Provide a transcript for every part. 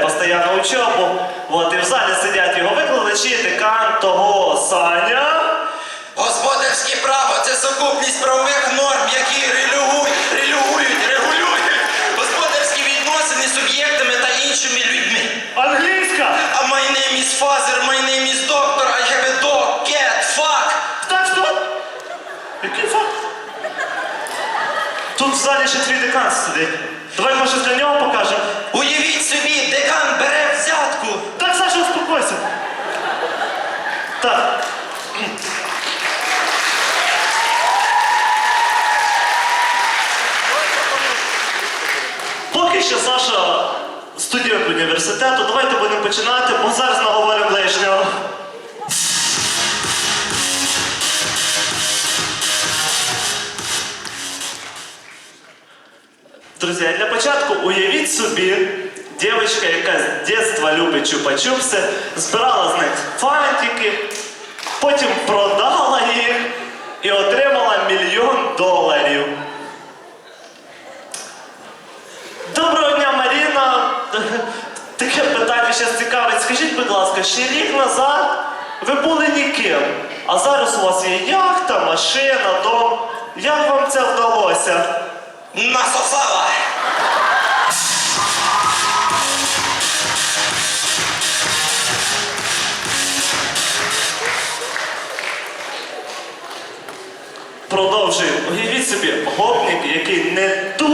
Пропускає постійно учебу. От, і в залі сидять його викладачі, декан того Саня. Господарське право це сукупність правових норм, які регулюють, регулюють, регулюють господарські відносини з суб'єктами та іншими людьми. Англійська! А my name is father, my name is doctor, I have a dog, cat, fuck. Так, стоп! Який факт? Тут в залі ще твій декан сидить. Друзі, для початку уявіть собі, дівчинка, яка з дитинства любить чупа-чупси, збирала з них фантики, потім продала їх і отримала мільйон доларів. Доброго дня, Маріна. Таке питання зараз цікавить. Скажіть, будь ласка, ще рік назад ви були ніким, а зараз у вас є яхта, машина, дом. Як вам це вдалося? Насосала. не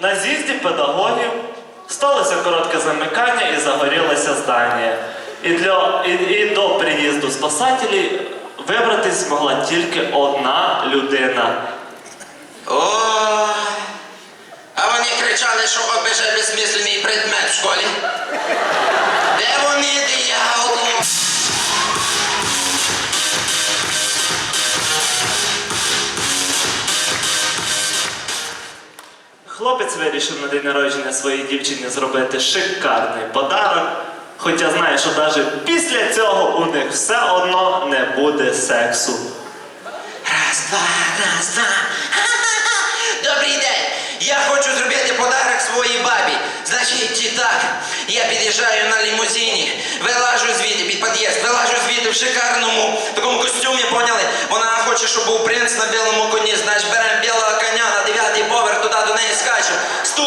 На з'їзді педагогів сталося коротке замикання і загорілося здання. І, для, і, і до приїзду спасателів вибратись змогла тільки одна людина. Ой. А вони кричали, що ОБЖ безсмислений предмет в школі. Вирішив на день народження своїй дівчині зробити шикарний подарок, хоча знає, що навіть після цього у них все одно не буде сексу. Раз, два, раз, два. Добрий день. Я хочу зробити подарок своїй бабі. Значить, і так, я під'їжджаю на лімузині, вилажу звідти під під'їзд, вилажу звідти в шикарному такому костюмі, поняли? Вона хоче, щоб був принц на білому коні. Значить, беремо білого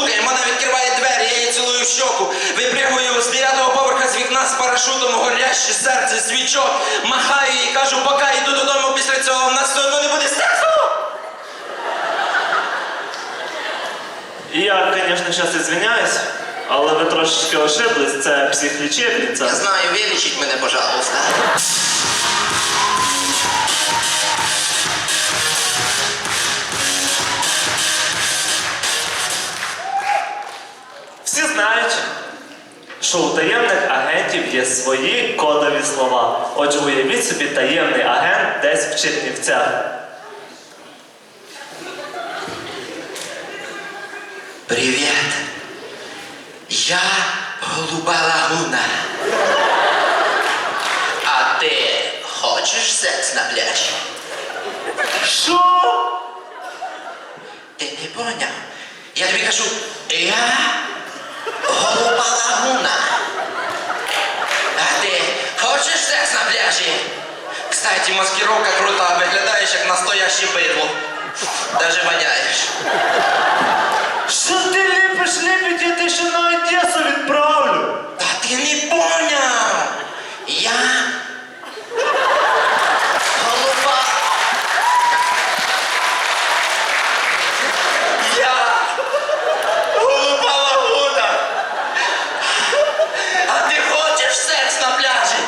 до неї вона відкриває двері, я її цілую в щоку. Випрягую з дев'ятого поверха з вікна з парашутом, горяще серце, свічок, махаю і кажу, поки йду додому після цього, в нас все одно не буде сексу. Я, звісно, зараз ізвиняюсь, але ви трошечки ошиблись, це психлічебниця. Я знаю, вилічіть мене, пожалуйста. Що у таємних агентів є свої кодові слова. Отже, уявіть собі таємний агент десь в Чернівцях. Привіт. Я голуба лагуна. А ти хочеш секс на пляжі? Що? Ти не поняв? Я тобі кажу, я голуба лагуна. А ти хочеш секс на пляжі? Кстати, маскировка крута, виглядаєш як настояще бидло. Даже воняєш. Що ти ліпиш ліпить, я ти ще на Одесу відправлю? Та ти не поняв. Я голуба. Я голуба лагуна. А ти хочеш секс на пляжі?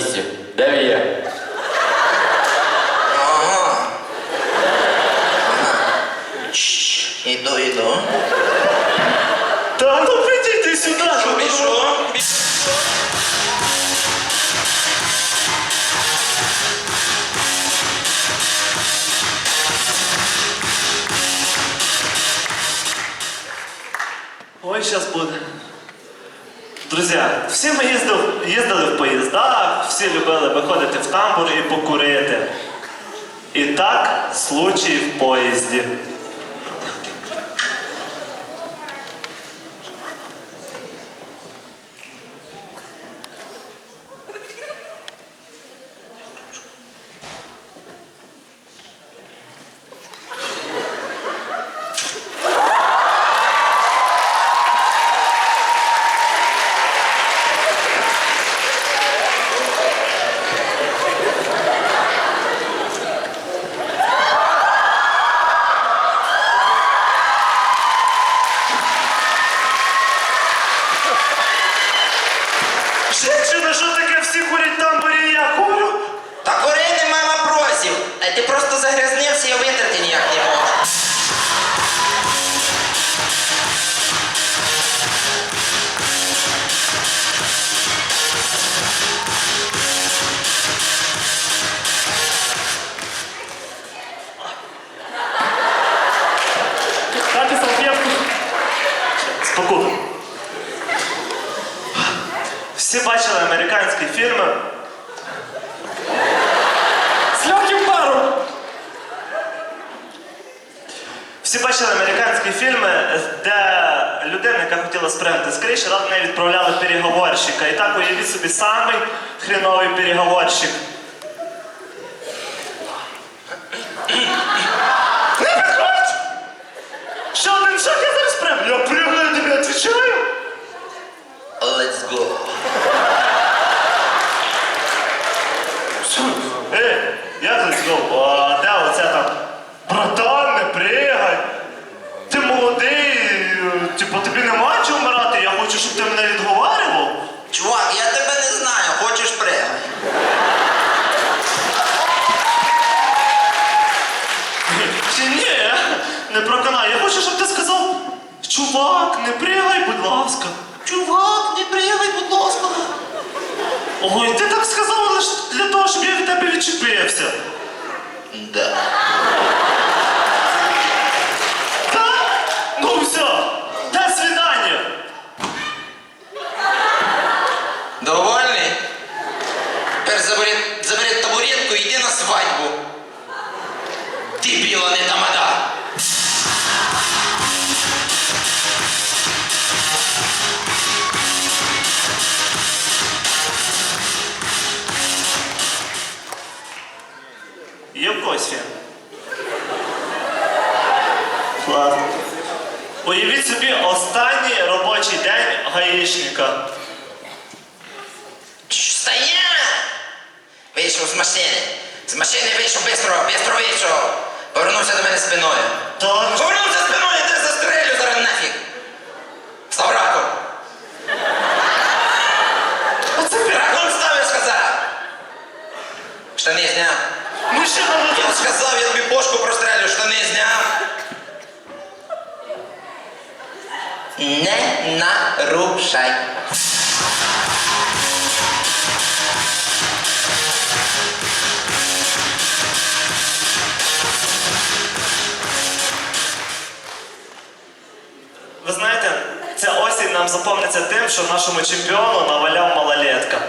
поїзді. Де ви є? Ага. Чш, Іду, іду. Та ну підійди сюди. Що, пішов? Ой, зараз буде. Друзі, всі ми їздив, їздили в поїздах, всі любили виходити в тамбур і покурити. І так случай в поїзді. Женщина, що таке всі курять тамбурі, і я курю? Та курити мама просив. А ти просто загрязнився і витерти ніяк не можеш. Дати салфетку. Спокійно. Всі бачили американські фільми. З легким паром! Всі бачили американські фільми, де людина, яка хотіла спригнути з криші, ради неї відправляли переговорщика. І так уявіть собі самий хреновий переговорщик. Не підходь! Ще один шаг, я зараз пригну. Я пригну, я тобі відповідаю. Let's go. Ей, як let's go? А де оце там? Братан, не пригай. Ти молодий, е, типу тобі нема чого вмирати, я хочу, щоб ти мене відговарював. Чувак, я тебе не знаю, хочеш пригай. Чи ні, не проконай. Я хочу, щоб ти сказав, чувак, не пригай, будь ласка. Чувак, не пригай, будь ласка. Ой, ти так сказав лише для того, щоб я від тебе відчепився. Да. Нарушай. Ви знаєте, ця осінь нам запомниться тим, що нашому чемпіону наваляв малолетка.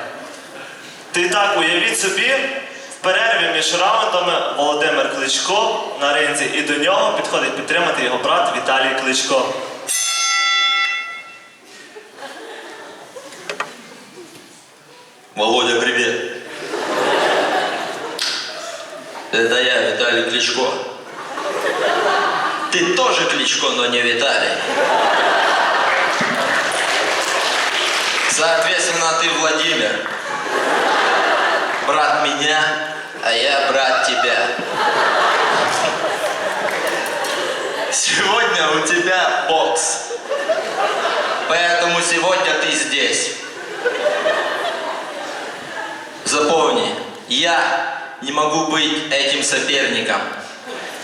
Ти так уявіть собі, в перерві між раундами Володимир Кличко на ринзі, і до нього підходить підтримати його брат Віталій Кличко. Володя, привет. Это я, Виталий Кличко. Ты тоже Кличко, но не Виталий. Соответственно, ты Владимир. Брат меня, а я брат тебя. Сегодня у тебя бокс. Поэтому сегодня ты здесь. Я не могу быть этим соперником,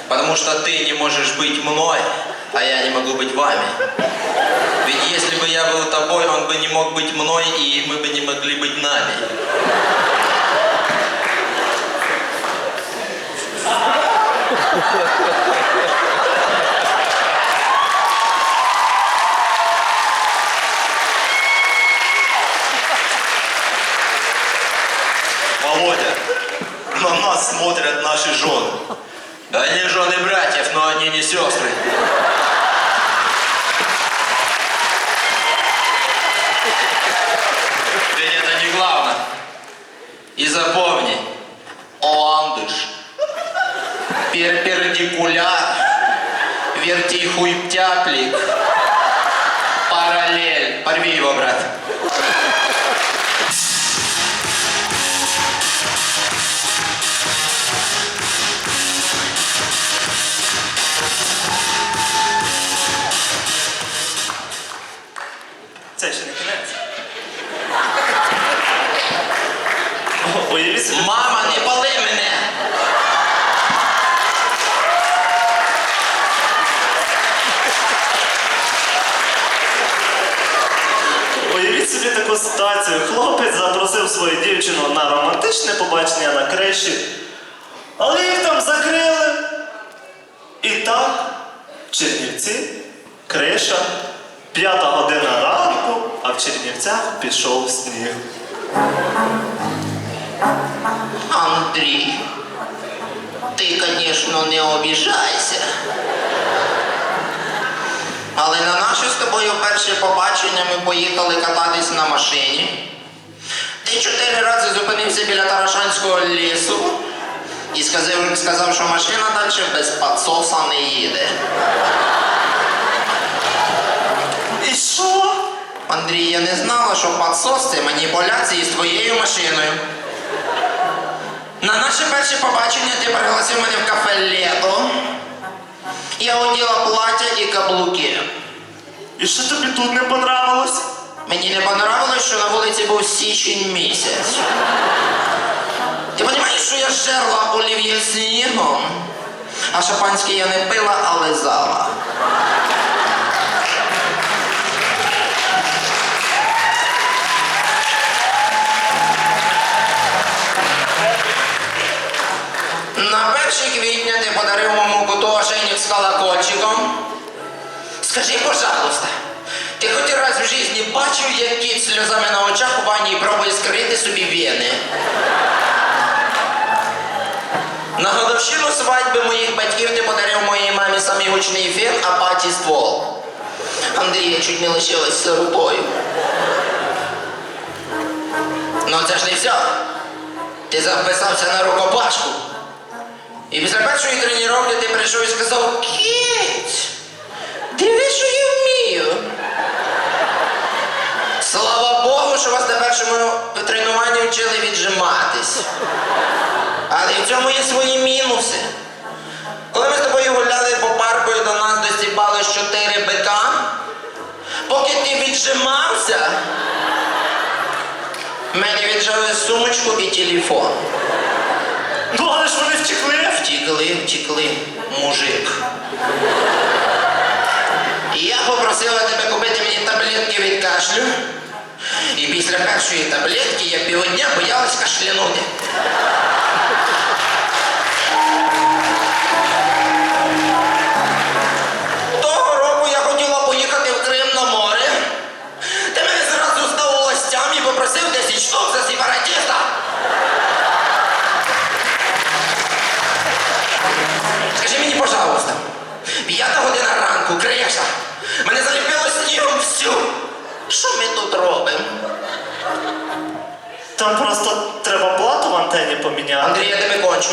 потому что ты не можешь быть мной, а я не могу быть вами. Ведь если бы я был тобой, он бы не мог быть мной, и мы бы не могли быть нами. Володя, вертихуйптяплик, параллель. Порви его, брат. Це ще не кінець. О, Уявіть собі. Мама, Ситуацію. Хлопець запросив свою дівчину на романтичне побачення на криші, але їх там закрили. І так, Чернівці, криша, п'ята година ранку, а в Чернівцях пішов сніг. Андрій, ти, звісно, не обіжайся. Але на наше з тобою перше побачення ми поїхали кататись на машині. Ти чотири рази зупинився біля Тарашанського лісу і сказав, сказав що машина далі без підсоса не їде. І що? Андрій, я не знала, що підсос це маніпуляції з твоєю машиною. На наше перше побачення ти пригласив мене в кафе Лето. Я оділа плаття і каблуки. І що тобі тут не понравилось? Мені не понравилось, що на вулиці був січень місяць. Ти розумієш, що я жерла олів'є снігом, а шампанське я не пила, а лизала. Скажи, пожалуйста, ти хоч раз в житті бачив, як кіт сльозами на очах у ванні пробує скрити собі вени? На годовщину свадьби моїх батьків ти подарив моїй мамі самий гучний фен, а паті ствол. Андрія чуть не лишилась сиротою. Ну це ж не все. Ти записався на рукопашку. І після першої тренування ти прийшов і сказав Кіць, що вас на першому тренуванні вчили віджиматись. Але в цьому є свої мінуси. Коли ми з тобою гуляли по парку і до нас достібали чотири бика, поки ти віджимався, мене віджали сумочку і телефон. Ну, але ж вони втекли. Втікли, втікли, мужик. І я попросила тебе купити мені таблетки від кашлю. І після першої таблетки я півдня боялась кашлянути. Того року я хотіла поїхати в Крим море. Ти мене зразу здав властям і попросив 10 штук за сепаратиста. Скажи мені, пожалуйста, п'ята година ранку, криша, мене заліпило снігом всю. Що ми тут робимо? Там просто треба плату в антені поміняти. Андрій, я тебе кончу.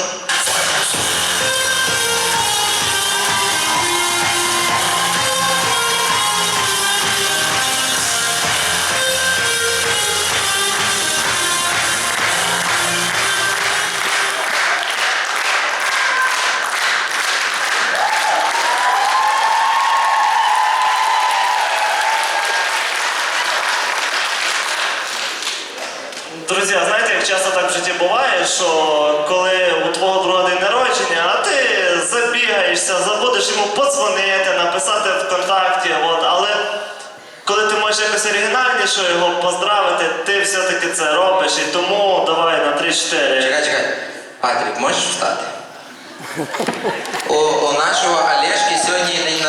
Часто так в житті буває, що коли у твого друга день народження, а ти забігаєшся, забудеш йому подзвонити, написати ВКонтакті, от, але коли ти можеш якось оригінальніше його поздравити, ти все-таки це робиш, і тому давай на 3-4. Чекай, чекай. Патрик, можеш встати? У, у нашого Олешки сьогодні день